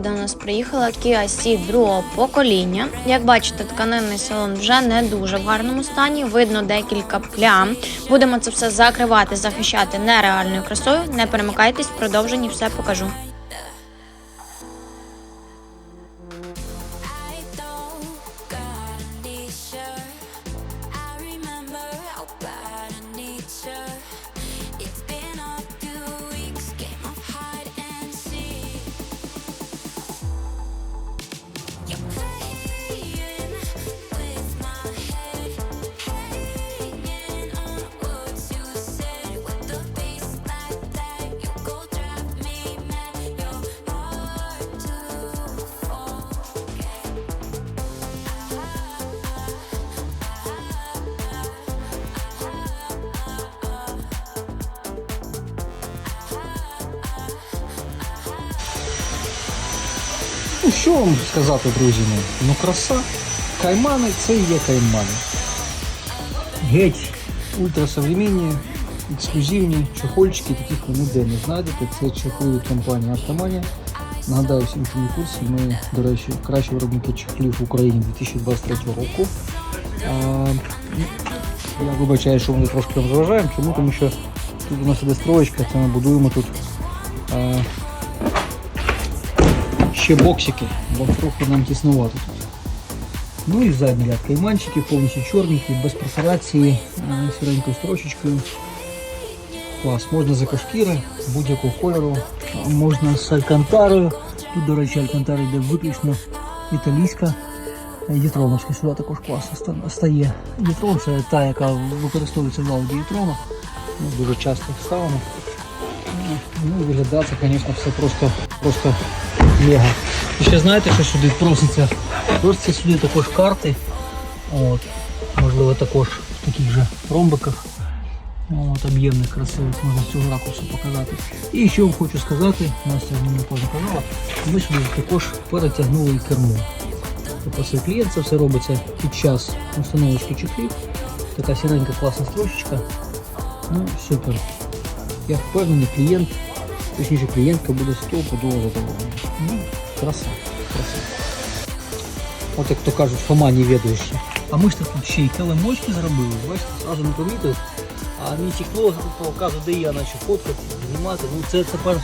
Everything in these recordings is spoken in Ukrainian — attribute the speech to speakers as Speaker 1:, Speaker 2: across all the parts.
Speaker 1: До нас приїхала Kia Ceed другого покоління. Як бачите, тканинний салон вже не дуже в гарному стані. Видно декілька плям. Будемо це все закривати, захищати нереальною красою. Не перемикайтесь, в продовженні все покажу.
Speaker 2: Ну, що вам сказати, друзі мої? Ну, краса. Каймани це і є каймани. Геть ультрасовременні, ексклюзивні чохольчики, таких ви ніде не знайдете. Це чохли компанії Автоманія. Нагадаю всім, хто курсі, ми, до речі, кращі виробники чохлів в Україні 2023 року. А, я вибачаю, що ми трошки вам заважаємо. Чому? Тому що тут у нас іде строєчка, це ми будуємо тут. А, ще боксики, бо трохи нам тіснувато тут. Ну і задній ряд кайманчиків, повністю чорненькі, без перфорації, е, сіренькою строчечкою. Клас, можна з екошкіри, будь-якого кольору, можна з алькантарою. Тут, до речі, алькантара йде виключно італійська. Єтроновська сюди також класно стає. Єтрон це та, яка використовується в ауді Єтрона. Ну, дуже часто їх ставимо. Ну, виглядає це, звісно, все просто, просто мега. І ще знаєте, що сюди проситься? Проситься сюди також карти. От. Можливо, також в таких же ромбиках. От, об'ємних, красивих, можна з цього ракурсу показати. І що вам хочу сказати, Настя мені показала, ми сюди також перетягнули кермо. Тобто свій клієнт це все робиться під час установочки чехлів. Така сіренька класна строчечка. Ну, супер. Я впевнений, клієнт, точніше клієнтка буде стопудово задоволена. Ну, краса, краса. От як то кажуть, Фома невідуючий. А ми ж тут ще й килимочки зробили, бачите, одразу не помітив. А мій тікло показує, де я наче фоткати, знімати. Ну це тепер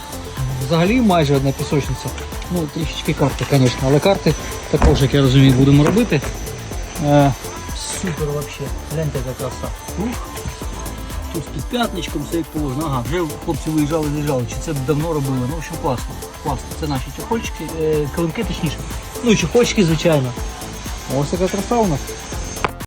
Speaker 2: взагалі майже одна пісочниця. Ну, трішечки карти, звісно, але карти також, як я розумію, будемо робити. Е, супер взагалі. Гляньте, яка краса. Тут з п'ятничком все як положено. Ага, вже хлопці виїжджали, заїжджали. Чи це давно робили? Ну, в общем, класно. Класно. Це наші чехольчики, е, килимки точніше. Ну і чохольчики, звичайно. Ось яка краса у нас.